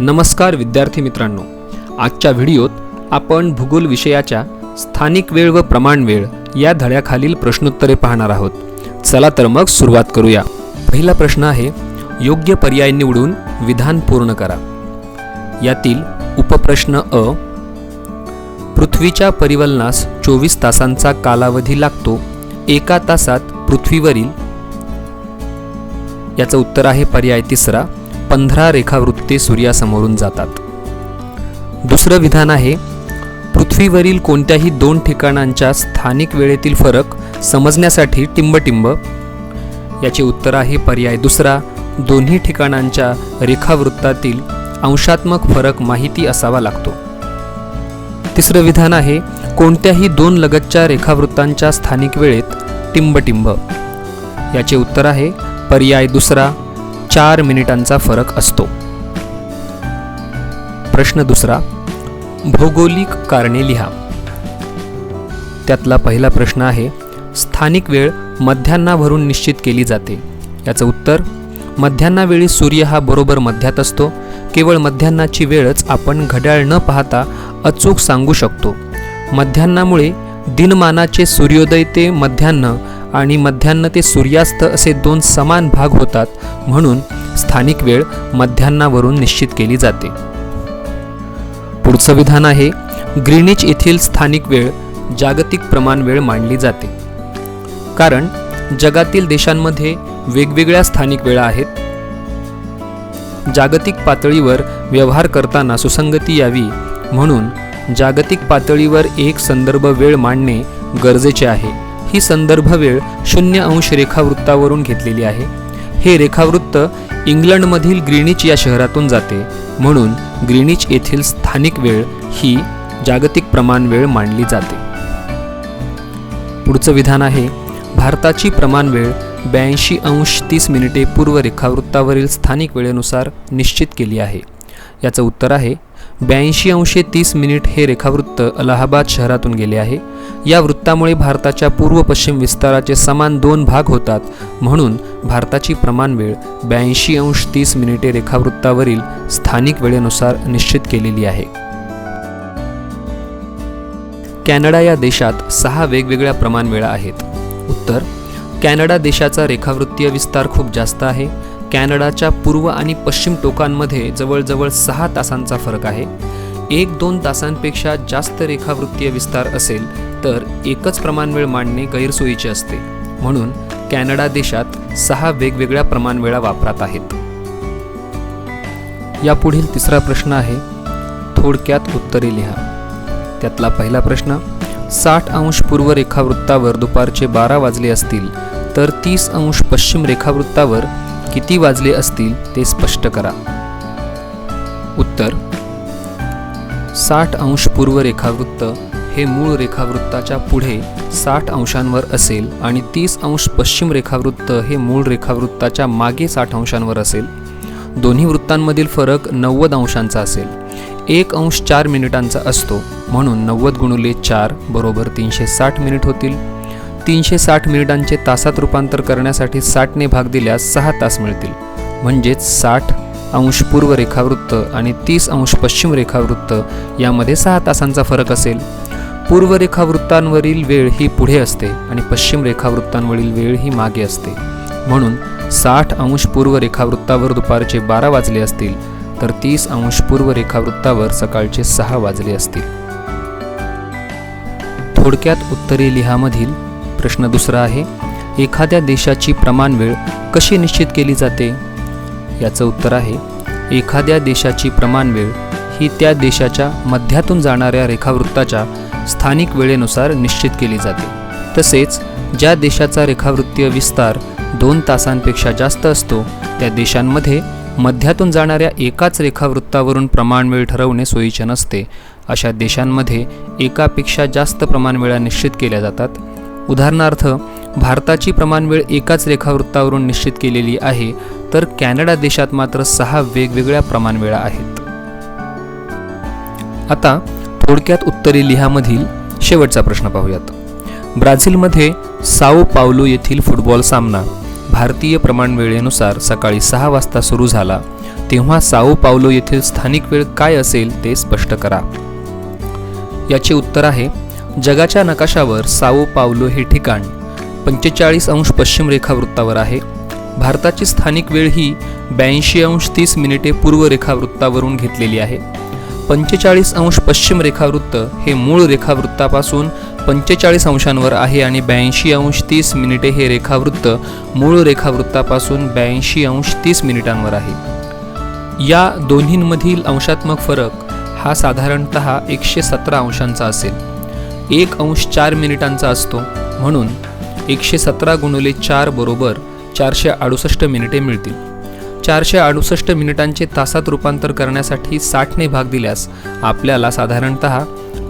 नमस्कार विद्यार्थी मित्रांनो. आजच्या व्हिडिओत आपण भूगोल विषयाच्या स्थानिक वेळ व प्रमाण वेळ या धड्याखालील प्रश्नोत्तरे पाहणार आहोत. चला तर मग सुरुवात करूया. पहिला प्रश्न आहे योग्य पर्याय निवडून विधान पूर्ण करा. यातील उपप्रश्न अ पृथ्वीच्या परिवलनास चोवीस तासांचा कालावधी लागतो एका तासात पृथ्वीवरील याचं उत्तर आहे पर्याय तिसरा. पंधरा रेखावृत्ते सूर्यासमोरून जातात. दुसरं विधान आहे पृथ्वीवरील कोणत्याही दोन ठिकाणांच्या स्थानिक वेळेतील फरक समजण्यासाठी टिंबटिंब. याचे उत्तर आहे पर्याय दुसरा दोन्ही ठिकाणांच्या रेखावृत्तातील अंशात्मक फरक माहिती असावा लागतो. तिसरं विधान आहे कोणत्याही दोन लगतच्या रेखावृत्तांच्या स्थानिक वेळेत टिंबटिंब. याचे उत्तर आहे पर्याय दुसरा चार मिनिटांचा फरक असतो. प्रश्न दुसरा भौगोलिक कारणे लिहा. त्यातला पहिला प्रश्न आहे स्थानिक वेळ मध्यान्नावरून निश्चित केली जाते. याचं उत्तर मध्यान्नावेळी सूर्य हा बरोबर मध्यात असतो. केवळ मध्यान्नाची वेळच आपण घड्याळ न पाहता अचूक सांगू शकतो. मध्यान्नामुळे दिनमानाचे सूर्योदय ते मध्यान्न आणि मध्यान्न ते सूर्यास्त असे दोन समान भाग होतात म्हणून स्थानिक वेळ मध्यान्नावरून निश्चित केली जाते. पुढचं विधान आहे ग्रीनिच येथील स्थानिक वेळ जागतिक प्रमाण वेळ मानली जाते. कारण जगातील देशांमध्ये वेगवेगळ्या स्थानिक वेळा आहेत. जागतिक पातळीवर व्यवहार करताना सुसंगती यावी म्हणून जागतिक पातळीवर एक संदर्भ वेळ मांडणे गरजेचे आहे. ही संदर्भ वेळ शून्य अंश रेखावृत्तावरून घेतलेली आहे. हे रेखावृत्त इंग्लंडमधील ग्रीनिच या शहरातून जाते म्हणून ग्रीनिच येथील स्थानिक वेळ ही जागतिक प्रमाण वेळ मानली जाते. पुढचं विधान आहे भारताची प्रमाण वेळ ब्याऐंशी अंश तीस मिनिटे पूर्व रेखावृत्तावरील स्थानिक वेळेनुसार निश्चित केली आहे. याचं उत्तर आहे ब्याऐंशी अंशे तीस मिनिट हे रेखावृत्त अलाहाबाद शहरातून गेले आहे. या वृत्तामुळे भारताच्या पूर्व पश्चिम विस्ताराचे समान दोन भाग होतात. म्हणून भारताची प्रमाण वेळ ब्याऐंशी अंश तीस मिनिटे रेखावृत्तावरील स्थानिक वेळेनुसार निश्चित केलेली आहे. कॅनडा या देशात सहा वेगवेगळ्या प्रमाणवेळा आहेत. उत्तर कॅनडा देशाचा रेखावृत्तीय विस्तार खूप जास्त आहे. कॅनडाच्या पूर्व आणि पश्चिम टोकांमध्ये जवळजवळ सहा तासांचा फरक आहे. एक दोन तासांपेक्षा जास्त रेखावृत्तीय विस्तार असेल तर एकच प्रमाणवेळ मांडणे गैरसोयीचे असते. म्हणून कॅनडा देशात सहा वेगवेगळ्या प्रमाणवेळा वापरात आहेत. यापुढील तिसरा प्रश्न आहे थोडक्यात उत्तरे लिहा. त्यातला पहिला प्रश्न साठ अंश पूर्व रेखावृत्तावर दुपारचे बारा वाजले असतील तर तीस अंश पश्चिम रेखावृत्तावर किती वाजले असतील ते स्पष्ट करा. उत्तर साठ अंश पूर्व रेखावृत्त हे मूळ रेखावृत्ताच्या पुढे साठ अंशांवर असेल आणि तीस अंश पश्चिम रेखावृत्त हे मूळ रेखावृत्ताच्या मागे साठ अंशांवर असेल. दोन्ही वृत्तांमधील फरक नव्वद अंशांचा असेल. एक अंश चार मिनिटांचा असतो म्हणून नव्वद गुणुले चार बरोबर तीनशे साठ मिनिट होतील. तीनशे साठ मिनिटांचे तासात रूपांतर करण्यासाठी साठने भाग दिल्यास सहा तास मिळतील. म्हणजेच साठ अंश पूर्व रेखावृत्त आणि तीस अंश पश्चिम रेखावृत्त यामध्ये सहा तासांचा फरक असेल. पूर्व रेखावृत्तांवरील वेळ ही पुढे असते आणि पश्चिम रेखावृत्तांवरील वेळ ही मागे असते. म्हणून साठ अंश पूर्व रेखावृत्तावर दुपारचे बारा वाजले असतील तर तीस अंश पूर्व रेखावृत्तावर सकाळचे सहा वाजले असतील. थोडक्यात उत्तरे लिहामधील प्रश्न दुसरा आहे एखाद्या देशाची प्रमाण वेळ कशी निश्चित केली जाते? याचं उत्तर आहे एखाद्या देशाची प्रमाण वेळ ही त्या देशाच्या मध्यातून जाणाऱ्या रेखावृत्ताच्या स्थानिक वेळेनुसार निश्चित केली जाते. तसेच ज्या देशाचा रेखावृत्तीय विस्तार दोन तासांपेक्षा जास्त असतो त्या देशांमध्ये मध्यातून जाणाऱ्या एकाच रेखावृत्तावरून प्रमाण वेळ ठरवणे सोयीचे नसते. अशा देशांमध्ये एकापेक्षा जास्त प्रमाण वेळा निश्चित केल्या जातात उदाहरणार्थ भारताची प्रमाणवेळ एकाच रेखावृत्तावरून निश्चित केलेली आहे तर कॅनडा देशात मात्र सहा वेगवेगळ्या प्रमाणवेळा आहेत. आता थोडक्यात उत्तरे लिहामधील शेवटचा प्रश्न पाहूयात. ब्राझीलमध्ये साओ पावलो येथील फुटबॉल सामना भारतीय प्रमाणवेळेनुसार सकाळी सहा वाजता सुरू झाला तेव्हा साओ पावलो येथील स्थानिक वेळ काय असेल ते स्पष्ट करा. याचे उत्तर आहे जगाच्या नकाशावर साओ पावलो हे ठिकाण पंचेचाळीस अंश पश्चिम रेखावृत्तावर आहे. भारताची स्थानिक वेळ ही ब्याऐंशी अंश तीस मिनिटे पूर्व रेखावृत्तावरून घेतलेली आहे. पंचेचाळीस अंश पश्चिम रेखावृत्त हे मूळ रेखावृत्तापासून पंचेचाळीस अंशांवर आहे आणि ब्याऐंशी अंश तीस मिनिटे हे रेखावृत्त मूळ रेखावृत्तापासून ब्याऐंशी अंश तीस मिनिटांवर आहे. या दोन्हींमधील अंशात्मक फरक हा साधारणत एकशे सतरा अंशांचा असेल. एक अंश चार मिनिटांचा असतो. म्हणून एकशे सतरा गुणुले चार बरोबर चारशे अडुसष्ट मिनिटे मिळतील. चारशे अडुसष्ट मिनिटांचे तासात रूपांतर करण्यासाठी साठने भाग दिल्यास आपल्याला साधारणत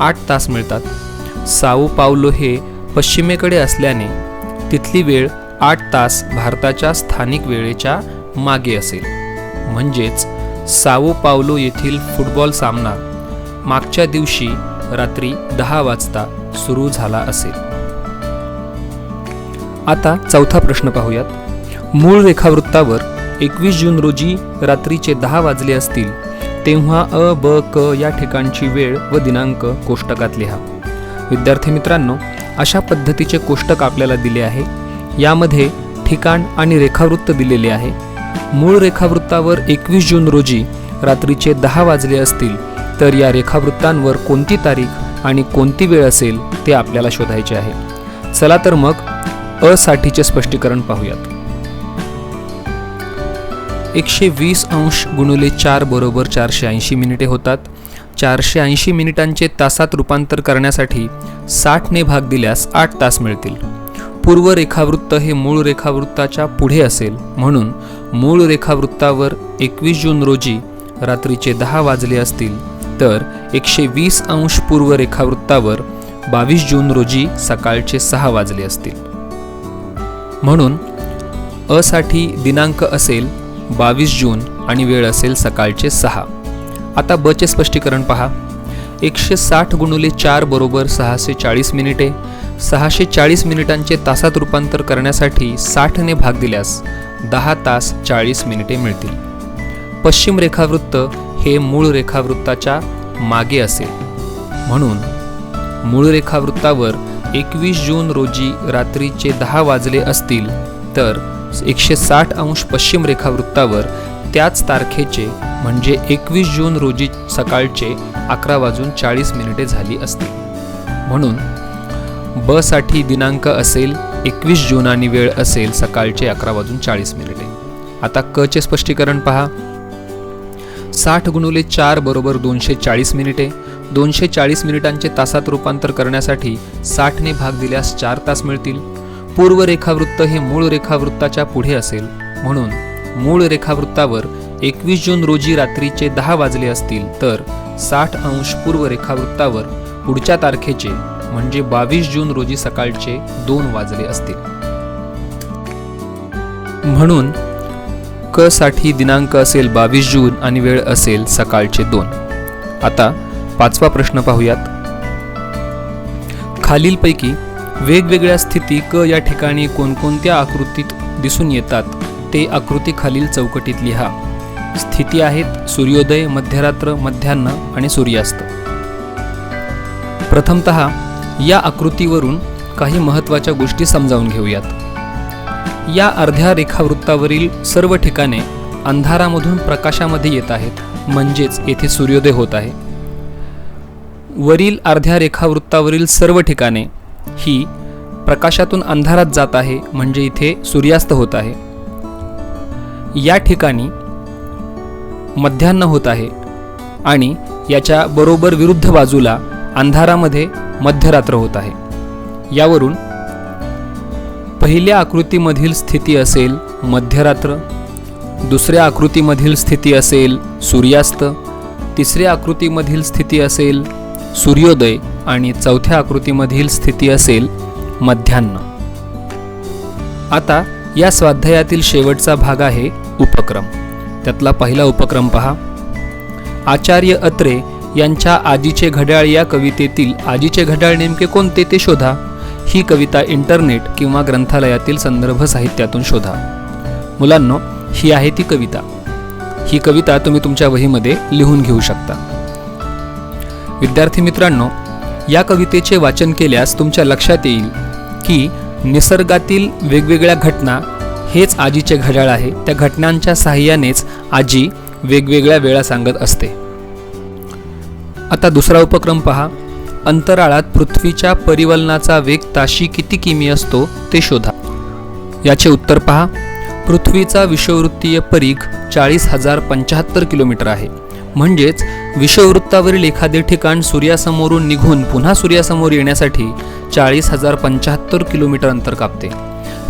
आठ तास मिळतात. साऊ पावलो हे पश्चिमेकडे असल्याने तिथली वेळ आठ तास भारताच्या स्थानिक वेळेच्या मागे असेल. म्हणजेच सावो पावलो येथील फुटबॉल सामना मागच्या दिवशी रात्री दहा वाजता सुरू झाला असेल. आता चौथा प्रश्न पाहूयात. मूळ रेखावृत्तावर एकवीस जून रोजी रात्रीचे दहा वाजले असतील तेव्हा अ ब क या ठिकाणची वेळ व दिनांक कोष्टकात लिहा. विद्यार्थी मित्रांनो अशा पद्धतीचे कोष्टक आपल्याला दिले आहे. यामध्ये ठिकाण आणि रेखावृत्त दिलेले आहे. मूळ रेखावृत्तावर एकवीस जून रोजी रात्रीचे दहा वाजले असतील तर या रेखावृत्तांवर कोणती तारीख आणि कोणती वेळ असेल ते आपल्याला शोधायचे आहे. चला तर मग असाठीचे स्पष्टीकरण पाहूयात. एकशे वीस अंश गुणुले चार बरोबर चारशे ऐंशी मिनिटे होतात. चारशे ऐंशी मिनिटांचे तासात रूपांतर करण्यासाठी साठने भाग दिल्यास आठ तास मिळतील. पूर्व रेखावृत्त हे मूळ रेखावृत्ताच्या पुढे असेल. म्हणून मूळ रेखावृत्तावर एकवीस जून रोजी रात्रीचे दहा वाजले असतील. तर एकशे वीस अंश पूर्व रेखावृत्तावर बावीस जून रोजी सकाळचे सहा वाजले असतील. म्हणून असाठी दिनांक असेल बावीस जून आणि वेळ असेल सकाळचे सहा. आता बचे स्पष्टीकरण पहा. एकशे साठ गुणुले चार बरोबर सहाशे चाळीस मिनिटे सहाशे चाळीस मिनिटांचे तासात रूपांतर करण्यासाठी साठने भाग दिल्यास दहा तास चाळीस मिनिटे मिळतील. पश्चिम रेखावृत्त हे मूळ रेखावृत्ताच्या मागे असेल. म्हणून मूळ रेखावृत्तावर एकवीस जून रोजी रात्रीचे दहा वाजले असतील तर एकशे साठ अंश पश्चिम रेखावृत्तावर त्याच तारखेचे म्हणजे एकवीस जून रोजी सकाळचे अकरा वाजून चाळीस मिनिटे झाली असतील. म्हणून बसाठी दिनांक असेल एकवीस जून आणि वेळ असेल सकाळचे अकरा वाजून चाळीस मिनिटे. आता क चे स्पष्टीकरण पहा. साठ गुणुले चार बरोबर दोनशे चाळीस मिनिटे. दोनशे चाळीस मिनिटांचे तासात रूपांतर करण्यासाठी साठने भाग दिल्यास चार तास मिळतील. पूर्व रेखावृत्त हे मूळ रेखावृत्ताच्या पुढे असेल. म्हणून मूळ रेखावृत्तावर एकवीस जून रोजी रात्रीचे दहा वाजले असतील तर साठ अंश पूर्व रेखावृत्तावर पुढच्या तारखेचे म्हणजे बावीस जून रोजी सकाळचे दोन वाजले असतील. म्हणून क साठी दिनांक असेल बावीस जून आणि वेळ असेल सकाळचे दोन. आता पाचवा प्रश्न पाहूयात. खालीलपैकी वेगवेगळ्या स्थिती क या ठिकाणी कोणकोणत्या आकृतीत दिसून येतात ते आकृती खालील चौकटीत लिहा. स्थिती आहेत सूर्योदय मध्यरात्र मध्यान्ह आणि सूर्यास्त. प्रथमत या आकृतीवरून काही महत्त्वाच्या गोष्टी समजावून घेऊयात. या अर्ध्या रेखावृत्तावरील सर्व ठिकाणे अंधारामधून प्रकाशामध्ये येत आहेत म्हणजेच येथे सूर्योदय होत आहे. वरील अर्ध्या रेखावृत्तावरील सर्व ठिकाणे ही प्रकाशातून अंधारात जात आहे म्हणजे इथे सूर्यास्त होत आहे. या ठिकाणी मध्यान्न होत आहे आणि याच्या बरोबर विरुद्ध बाजूला अंधारामध्ये मध्यरात्र होत आहे. यावरून पहिल्या आकृतीमधील स्थिती असेल मध्यरात्र दुसऱ्या आकृतीमधील स्थिती असेल सूर्यास्त तिसऱ्या आकृतीमधील स्थिती असेल सूर्योदय आणि चौथ्या आकृतीमधील स्थिती असेल मध्यान्ह. आता या स्वाध्यायातील शेवटचा भाग आहे उपक्रम. त्यातला पहिला उपक्रम पहा. आचार्य अत्रे यांच्या आजीचे घड्याळ या कवितेतील आजीचे घड्याळ नेमके कोणते ते शोधा. ही कविता इंटरनेट किंवा ग्रंथालयातील संदर्भ साहित्यातून शोधा. मुलांनो ही आहे ती कविता. ही कविता तुम्ही तुमच्या वहीमध्ये लिहून घेऊ शकता. विद्यार्थी मित्रांनो या कवितेचे वाचन केल्यास तुमच्या लक्षात येईल की निसर्गातील वेगवेगळ्या घटना हेच आजीचे घड्याळ आहे. त्या घटनांच्या साहाय्यानेच आजी वेगवेगळ्या वेळा सांगत असते. आता दुसरा उपक्रम पहा. अंतराळात पृथ्वीच्या परिवलनाचा वेग ताशी किती किमी असतो ते शोधा. याचे उत्तर पहा. पृथ्वीचा विषववृत्तीय परीघ चाळीस हजार पंच्याहत्तर किलोमीटर आहे. म्हणजेच विषववृत्तावरील एखादे ठिकाण सूर्यासमोरून निघून पुन्हा सूर्यासमोर येण्यासाठी चाळीस हजार पंच्याहत्तर किलोमीटर अंतर कापते.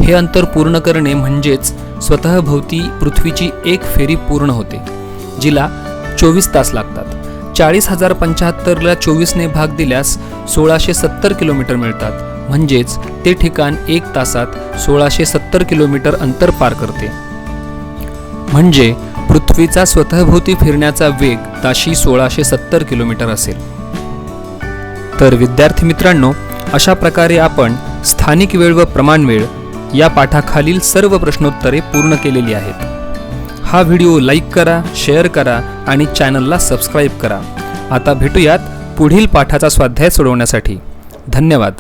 हे अंतर पूर्ण करणे म्हणजेच स्वतःभोवती पृथ्वीची एक फेरी पूर्ण होते जिला चोवीस तास लागतात. चाळीस हजार पंच्याहत्तरला चोवीसने भाग दिल्यास सोळाशे सत्तर किलोमीटर मिळतात. म्हणजेच ते ठिकाण एक तासात सोळाशे सत्तर किलोमीटर अंतर पार करते. म्हणजे पृथ्वीचा स्वतःभोवती फिरण्याचा वेग ताशी सोळाशे सत्तर किलोमीटर असेल. तर विद्यार्थी मित्रांनो अशा प्रकारे आपण स्थानिक वेळ व प्रमाण वेळ या पाठाखालील सर्व प्रश्नोत्तरे पूर्ण केलेली आहेत. हा व्हिडिओ लाईक करा शेअर करा आणि चॅनलला सबस्क्राईब करा. आता भेटूयात पुढील पाठाचा स्वाध्याय सोडवण्यासाठी. धन्यवाद.